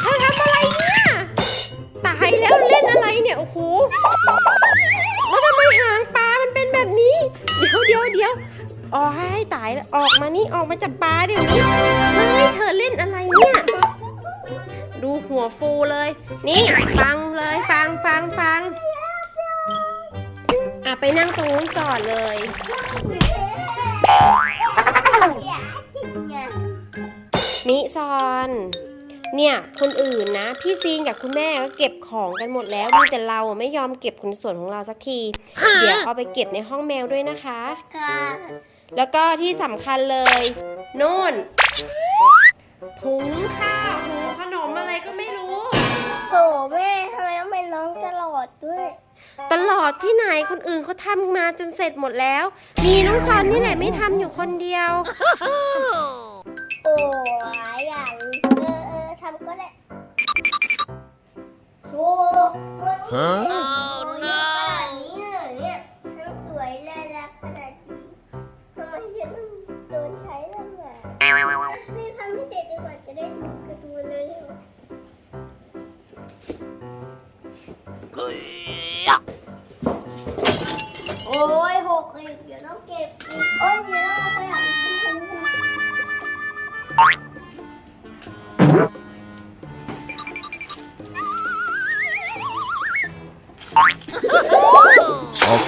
เธอทำอะไรเนี่ย ตายแล้วเล่นอะไรเนี่ย โอ้โห แล้วทำไมหางปลา มันเป็นแบบนี้ เดี๋ยวเดี๋ยวเดี๋ยวอ๋อให้ตายแล้วออกมานี่ออกมาจากปลาเดี๋ยวนี้เฮ้ยเธอเล่นอะไรเนี่ย ดูหัวฟูเลย นี่ฟังเลยฟังฟังฟังอะไปนั่งตรงนู้นก่อนเลย นิซอน เนี่ยคนอื่นนะ พี่ซีนกับคุณแม่ก็เก็บของกันหมดแล้วมีแต่เราอะไม่ยอมเก็บในส่วนของเราสักที เดี๋ยวเอาไปเก็บในห้องแมวด้วยนะคะ ค่ะแล้วก็ที่สำคัญเลยนู่นถุงข้าวถุงขนมอะไรก็ไม่รู้ โหแม่ทำไมต้องเป็นน้องตลอดด้วย ตลอดที่ไหนคนอื่นเขาทำมาจนเสร็จหมดแล้ว มีน้องซอนนี่แหละไม่ทำอยู่คนเดียว โอ้หลายอย่างเออเออทำก็ได้โอ้มันฮะโอ้ยขนาดนี้เลยเนี่ยทั้งสวยน่ารักขนาดนี้ทำไมฉันต้องโดนใช้ล่ะแม่รีบทำให้เสร็จดีกว่าจะได้ดูการ์ตูนเลยโอ้ยหกอีกเดี๋ยวต้องเก็บอีกโอ้ยเดี๋ยวต้องเอาไปหาคุณครู Okay. เฮลโลอย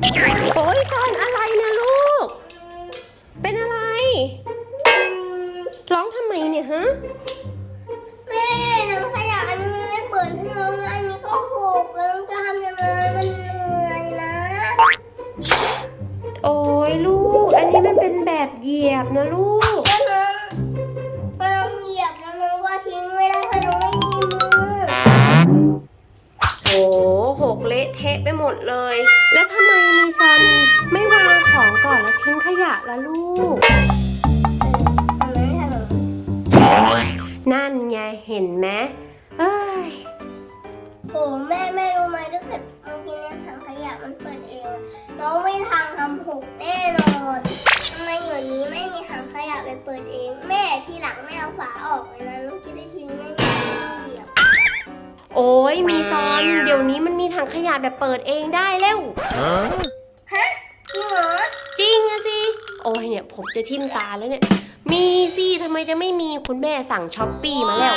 อ้ยซอนอะไรนะลูก เป็นอะไร ร้องทำไมเนี่ยฮะ แม่น้องขยะอันนี้ไม่เปิดให้น้องนะอันนี้ก็หกแล้วจะทำยังไงมันเหนื่อยนะ โอ้ยลูก อันนี้มันเป็นแบบเหยียบนะลูกก็น้องก็น้องเหยียบแล้วน้องก็ทิ้งไม่ได้เพราะน้องไม่มีมือ โอ้หกเละเทะไปหมดเลย ทิ้งขยะละลูกทำไมไม่ทำนั่นไงเห็นไหมเอ้ยโอ้แม่แม่รู้ไหมถ้าเกิดเมื่อกี้เนี่ยถังขยะมันเปิดเอง น้องไม่ทางทำหกแน่นอนทำไมอยู่นี้ไม่มีถังขยะไปเปิดเอง แม่ทีหลังแม่เอาฝาออกเลยนะลูกจะได้ทิ้งง่ายๆไม่ต้องเหยียบโอ้ยมีซอน เดี๋ยวนี้มันมีถังขยะแบบเปิดเองได้แล้ว โอ้ยเนี่ยผมจะทิ่มตาแล้วเนี่ย มีสิทำไมจะไม่มีคุณแม่สั่งช้อปปี้มาแล้ว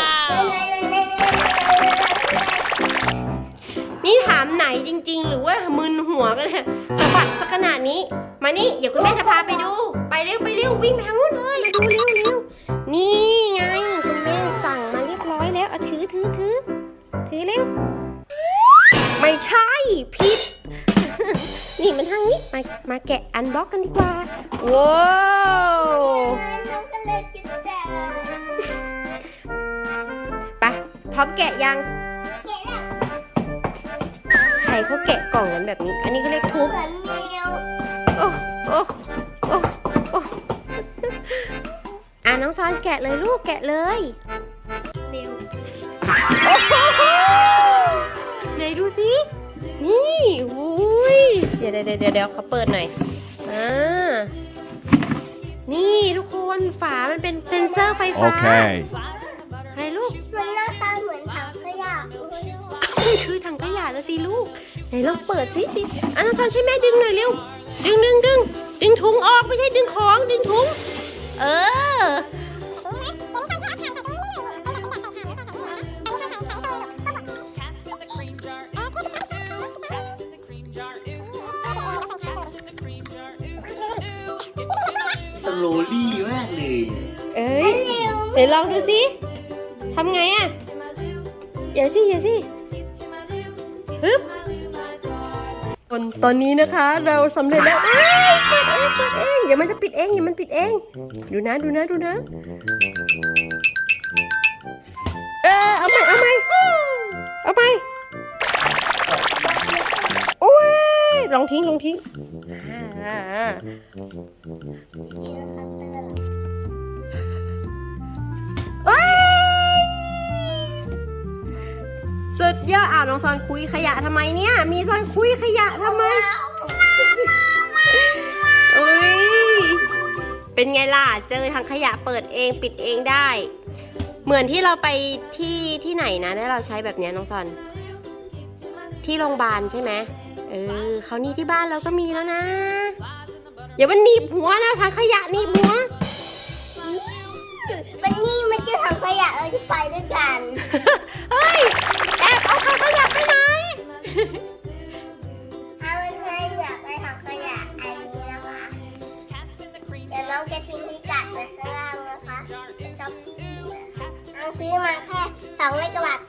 นี่ถามไหนจริง ๆ หรือว่ามึนหัวกันเนี่ยสะบัดสักขนาดนี้ มานี่เดี๋ยวคุณแม่จะพาไปดู ไปเร็วไปเร็ววิ่งไปทางนู้นเลยมาดูเร็วเร็วนี่ไงคุณแม่สั่งมาเรียบร้อยแล้วเอาถือถือถือถือเร็วไม่ใช่ผิดนี่มันทางนี้ มามาแกะอันบ็อกกันดีกว่า ว้าวน้องก็เลยกินแต่ไปพร้อมแกะยัง แกะแล้วใครเขาแกะกล่องกันแบบนี้ อันนี้ก็เรียกทุบเหมือนแมวโอ้โอ้โอ้โอ้อะน้องซอนแกะเลยลูกแกะเลยเร็วโอ้โหไหนดูสินี่อุ้ยเดี๋ยวเดี๋ยวเดี๋ยวเดี๋ยวเขาเปิดหน่อยอ่านี่ทุกคนฝามันเป็นเซนเซอร์ไฟฟ้า Okay. อะไรลูก มันหน้าตาเหมือนถังขยะมันคือถังขยะแล้วสิลูก ไหนลองเปิดสิสิอะน้องซอนช่วยแม่ดึงหน่อยเร็ว ดึงดึงดึงดึงถุงออกไม่ใช่ดึงของดึงถุง เออ โลลี่มากเลย เอ้ยเดี๋ยวลองดูสิทำไงอะอย่าสิอย่าสิฮึบตอนตอนนี้นะคะเราสำเร็จแล้วเอ้ยเปิดเองปิดเองเดี๋ยวมันจะปิดเองเดี๋ยวมันปิดเอง ดูนะดูนะดูนะ ลองทิ้งลองทิ้งอ่าอ่าเอ้ยสุดยอดอ้าวน้องซอนคุยขยะทำไมเนี่ย มีซอนคุยขยะทำไมอุ้ยเป็นไงล่ะ เจอทางขยะเปิดเองปิดเองได้ เหมือนที่เราไปที่ที่ไหนนะแล้วเราใช้แบบเนี้ยน้องซอน ที่โรงพยาบาลใช่ไหมเออเขาวนี่ที่บ้านเราก็มีแล้วนะ อย่ามันหนีบหัวนะทางขยะหนีบหัว วันนี้มันจะทำขยะเราจะไปด้วยกันเฮ้ยแอบเอาทางขยะไปไหนถ้าเพื่อนๆอยากไปทำขยะอันนี้นะคะเดี๋ยวน้องจะทิ้งพิกัดไว้ข้างล่างนะคะเป็นช้อปปี้นะคะน้องซื้อมาแค่สองเลกกว่าบาท